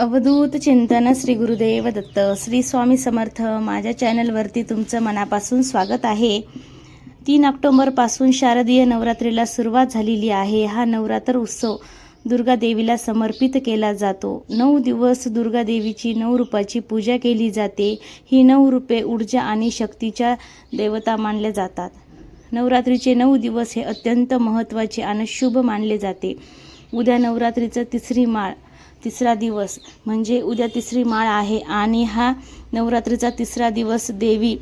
अवधूत चिंतन श्री गुरुदेव दत्त. श्री स्वामी समर्थ माझ्या चॅनलवरती तुमचं मनापासून स्वागत आहे. तीन ऑक्टोंबरपासून शारदीय नवरात्रीला सुरुवात झालेली आहे. हा नवरात्र उत्सव दुर्गा देवीला समर्पित केला जातो. नऊ दिवस दुर्गा देवीची नऊ रूपाची पूजा केली जाते. ही नऊ रूपे ऊर्जा आणि शक्तीच्या देवता मानल्या जातात. नवरात्रीचे नऊ दिवस हे अत्यंत महत्त्वाचे आणि शुभ मानले जाते. उद्या नवरात्रीचं तिसरी माळ तिसरा दिवस. म्हणजे उद्या तिसरी माळ आहे आणि हा नवरात्रीचा तिसरा दिवस देवी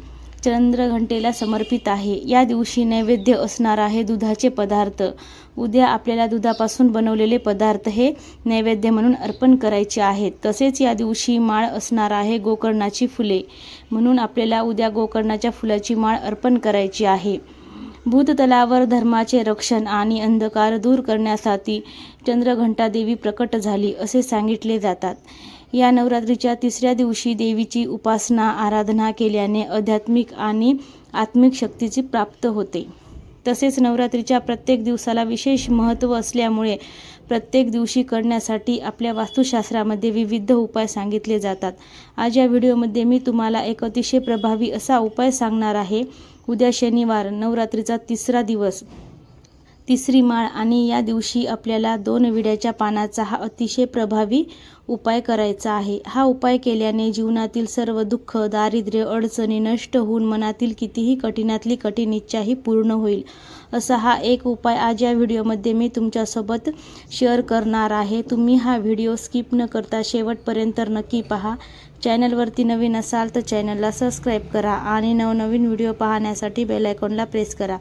चंद्रघंटेला समर्पित आहे. या दिवशी नैवेद्य असणार आहे दुधाचे पदार्थ. उद्या आपल्याला दुधापासून बनवलेले पदार्थ हे नैवेद्य म्हणून अर्पण करायचे आहेत. तसेच या दिवशी माळ असणार आहे गोकर्णाची फुले. म्हणून आपल्याला उद्या गोकर्णाच्या फुलाची माळ अर्पण करायची आहे. भूततलावर धर्माचे रक्षण आणि अंधकार दूर करण्यासाठी चंद्रघंटा देवी प्रकट झाली असे सांगितले जातात. या नवरात्रीच्या तिसऱ्या दिवशी देवीची उपासना आराधना केल्याने आध्यात्मिक आणि आत्मिक शक्तीची प्राप्त होते. तसेच नवरात्रीच्या प्रत्येक दिवसाला विशेष महत्त्व असल्यामुळे प्रत्येक दिवशी करण्यासाठी आपल्या वास्तुशास्त्रामध्ये विविध उपाय सांगितले जातात. आज या व्हिडिओमध्ये मी तुम्हाला एक अतिशय प्रभावी असा उपाय सांगणार आहे. उद्या शनिवार नवरात्रीचा तिसरा दिवस. तिसरी माळ आणि या दिवशी आपल्याला दोन विड्याच्या पानाचा हा अतिशय प्रभावी उपाय करायचा आहे. हा उपाय केल्याने जीवनातील सर्व दुःख दारिद्र्य अडचणी नष्ट होऊन मनातील कितीही कठीणातली कठीण इच्छाही पूर्ण होईल. असा हा एक उपाय आज या व्हिडिओमध्ये मी तुमच्यासोबत शेअर करणार आहे. तुम्ही हा व्हिडिओ स्किप न करता शेवटपर्यंत नक्की पहा. चॅनलवरती नवीन असाल तर चॅनलला सबस्क्राईब करा आणि नवनवीन व्हिडिओ पाहण्यासाठी बेल आयकॉनला प्रेस करा.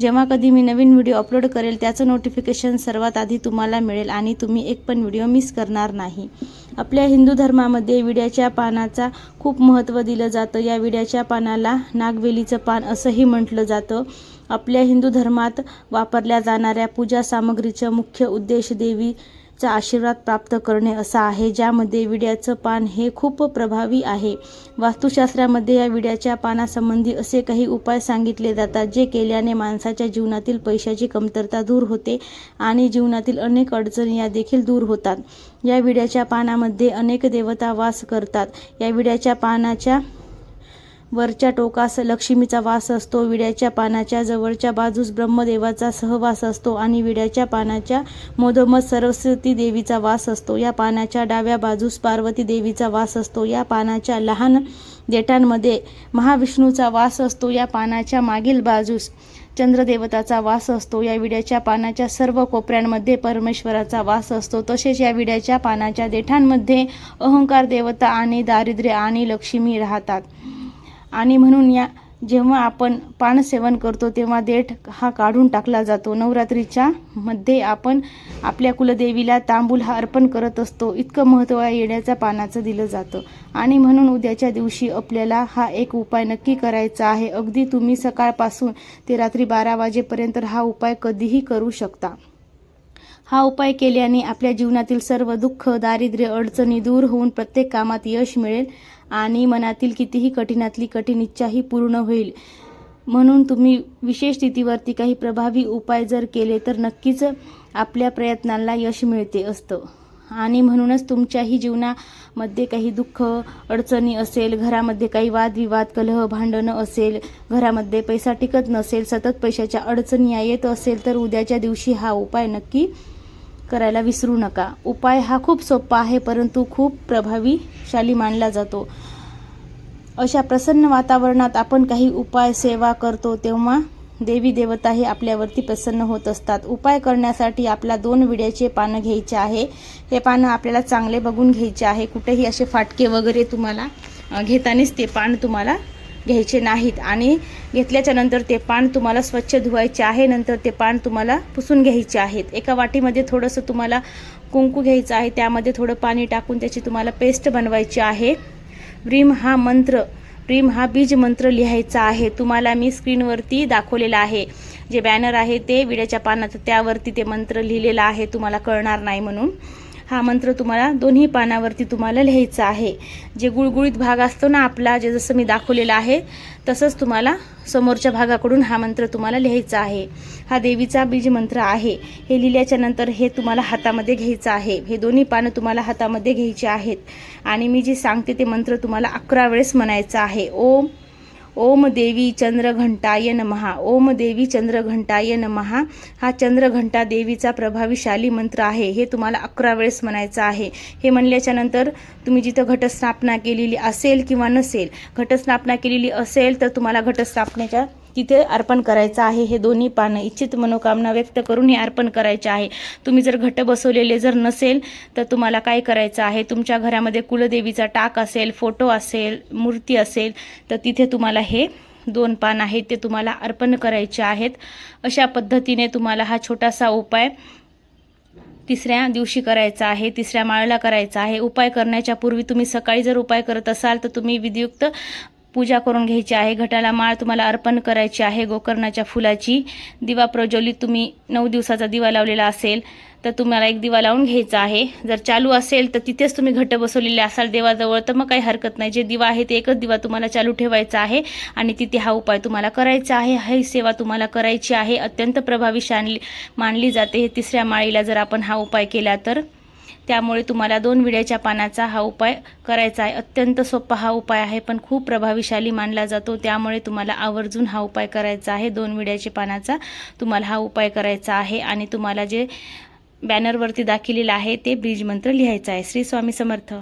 जेव्हा कधी मी नवीन व्हिडिओ अपलोड करेल त्याचं नोटिफिकेशन सर्वात आधी तुम्हाला मिळेल आणि तुम्ही एक पण व्हिडिओ मिस करणार नाही. आपल्या हिंदू धर्मामध्ये विड्याच्या पानाचा खूप महत्त्व दिलं जातं. या विड्याच्या पानाला नागवेलीचं पान असंही म्हटलं जातं. आपल्या हिंदू धर्मात वापरल्या जाणाऱ्या पूजा सामग्रीचं मुख्य उद्देश देवी चा आशीर्वाद प्राप्त करणे असा आहे. ज्यामध्ये विड्याचं पान हे खूप प्रभावी आहे. वास्तुशास्त्रामध्ये या विड्याच्या पानासंबंधी असे काही उपाय सांगितले जातात जे केल्याने माणसाच्या जीवनातील पैशाची कमतरता दूर होते आणि जीवनातील अनेक अडचणी या देखील दूर होतात. या विड्याच्या पानामध्ये अनेक देवता वास करतात. या विड्याच्या पानाच्या वरच्या टोकास लक्ष्मीचा वास असतो विड्याच्या पानाच्या जवळच्या बाजूस ब्रह्मदेवाचा सहवास असतो आणि विड्याच्या पानाच्या मधोमध सरस्वती देवीचा वास असतो. या पानाच्या डाव्या बाजूस पार्वती देवीचा वास असतो. या पानाच्या लहान देठांमध्ये महाविष्णूचा वास असतो. या पानाच्या मागील बाजूस चंद्रदेवताचा वास असतो. या विड्याच्या पानाच्या सर्व कोपऱ्यांमध्ये परमेश्वराचा वास असतो. तसेच या विड्याच्या पानाच्या देठांमध्ये अहंकार देवता आणि दारिद्र्य आणि लक्ष्मी राहतात. आणि म्हणून या जेव्हा आपण पान सेवन करतो तेव्हा देठ हा काढून टाकला जातो. नवरात्रीच्या मध्ये आपण आपल्या कुलदेवीला तांबूल हा अर्पण करत असतो. इतकं महत्त्व या येण्याच्या पानाचं दिलं जातं. आणि म्हणून उद्याच्या दिवशी आपल्याला हा एक उपाय नक्की करायचा आहे. अगदी तुम्ही सकाळपासून ते रात्री बारा वाजेपर्यंत हा उपाय कधीही करू शकता. हा उपाय केल्याने आपल्या जीवनातील सर्व दुःख दारिद्र्य अडचणी दूर होऊन प्रत्येक कामात यश मिळेल आणि मनातील कितीही कठीणातली कठीण इच्छाही पूर्ण होईल. म्हणून तुम्ही विशेष स्थितीवरती काही प्रभावी उपाय जर केले तर नक्कीच आपल्या प्रयत्नांना यश मिळते असतं. आणि म्हणूनच तुमच्याही जीवनामध्ये काही दुःख अडचणी असेल घरामध्ये काही वादविवाद कलह भांडणं असेल घरामध्ये पैसा टिकत नसेल सतत पैशाच्या अडचणी येत असेल तर उद्याच्या दिवशी हा उपाय नक्की करायला विसरू नका. उपाय हा खूप सोपा आहे परंतु खूप प्रभावीशाली मानला जातो. अशा प्रसन्न वातावरणात आपण काही उपाय सेवा करतो तेव्हा देवी देवता हे आपल्यावरती प्रसन्न होत असतात. उपाय करण्यासाठी आपला दोन विड्याचे पानं घ्यायचे आहे. हे पानं आपल्याला चांगले बघून घ्यायचे आहे. कुठेही असे फाटके वगैरे तुम्हाला अ, घेतानाच ते पान तुम्हाला घ्यायचे नाहीत. आणि घेतल्याच्या नंतर ते पान तुम्हाला स्वच्छ धुवायचे आहे नंतर ते पान तुम्हाला पुसून घ्यायचे आहेत. एका वाटीमध्ये थोडंसं तुम्हाला कुंकू घ्यायचं आहे त्यामध्ये थोडं पाणी टाकून त्याची तुम्हाला पेस्ट बनवायची आहे. व्रीम हा मंत्र प्रीम हा बीज मंत्र लिहायचा आहे. तुम्हाला मी स्क्रीनवरती दाखवलेला आहे. जे बॅनर आहे ते विड्याच्या पानाचं त्यावरती ते मंत्र लिहिलेलं आहे. तुम्हाला कळणार नाही म्हणून. हा मंत्र तुम्हाला दोन्ही पानावरती तुम्हाला लिहायचा आहे. जे गुळगुळीत भाग असतो ना आपला जे जसं मी दाखवलेलं आहे तसंच तुम्हाला समोरच्या भागाकडून हा मंत्र तुम्हाला लिहायचा आहे. हा देवीचा बीज मंत्र आहे. हे लिहिल्याच्या नंतर हे तुम्हाला हातामध्ये घ्यायचं आहे. हे दोन्ही पानं तुम्हाला हातामध्ये घ्यायची आहेत. आणि मी जे सांगते ते मंत्र तुम्हाला अकरा वेळेस म्हणायचं आहे. ओम ओम देवी चंद्रघंटाय नमहा. ओम देवी चंद्रघंटाय नमहा. हा चंद्रघंटा देवीचा प्रभावीशाली मंत्र आहे. हे तुम्हाला अकरा वेळेस म्हणायचं आहे. हे म्हणल्याच्या नंतर तुम्ही जिथं घटस्थापना केलेली असेल किंवा नसेल घटस्थापना केलेली असेल तर तुम्हाला घटस्थापनेच्या तिथे अर्पण करायचं आहे. हे दोन्ही पानं इच्छित मनोकामना व्यक्त करून हे अर्पण करायचे आहे. तुम्ही जर घट बसवलेले जर नसेल तर तुम्हाला काय करायचं आहे? तुमच्या घरामध्ये कुलदेवीचा टाक असेल फोटो असेल मूर्ती असेल तर तिथे तुम्हाला हे दोन पान आहेत ते तुम्हाला अर्पण करायचे आहेत. अशा पद्धतीने तुम्हाला हा छोटासा उपाय तिसऱ्या दिवशी करायचा आहे तिसऱ्या माळेला करायचा आहे. उपाय करण्याच्या पूर्वी तुम्ही सकाळी जर उपाय करत असाल तर तुम्ही विधियुक्त पूजा करून घ्यायची आहे. घटाला माळ तुम्हाला अर्पण करायची आहे. गोकर्णाच्या फुलाची दिवा प्रज्वलित तुम्ही नऊ दिवसाचा दिवा लावलेला असेल तर तुम्हाला एक दिवा लावून घ्यायचा आहे. जर चालू असेल तर तिथेच तुम्ही घट बसवलेले असाल देवाजवळ तर मग काही हरकत नाही. जे दिवा आहे ते एकच दिवा तुम्हाला चालू ठेवायचा आहे आणि तिथे हा उपाय तुम्हाला करायचा आहे. ही सेवा तुम्हाला करायची आहे. अत्यंत प्रभावी शानली मानली जाते. हे तिसऱ्या माळीला जर आपण हा उपाय केला तर त्यामुळे तुम्हाला दोन विड्याच्या पानाचा हा उपाय करायचा आहे. अत्यंत सोपा हा उपाय आहे पण खूप प्रभावीशाली मानला जातो. त्यामुळे तुम्हाला आवर्जून हा उपाय करायचा आहे. दोन विड्याच्या पानाचा तुम्हाला हा उपाय करायचा आहे आणि तुम्हाला जे बॅनरवरती दाखवलेलं आहे ते बीजमंत्र लिहायचं आहे. श्री स्वामी समर्थ.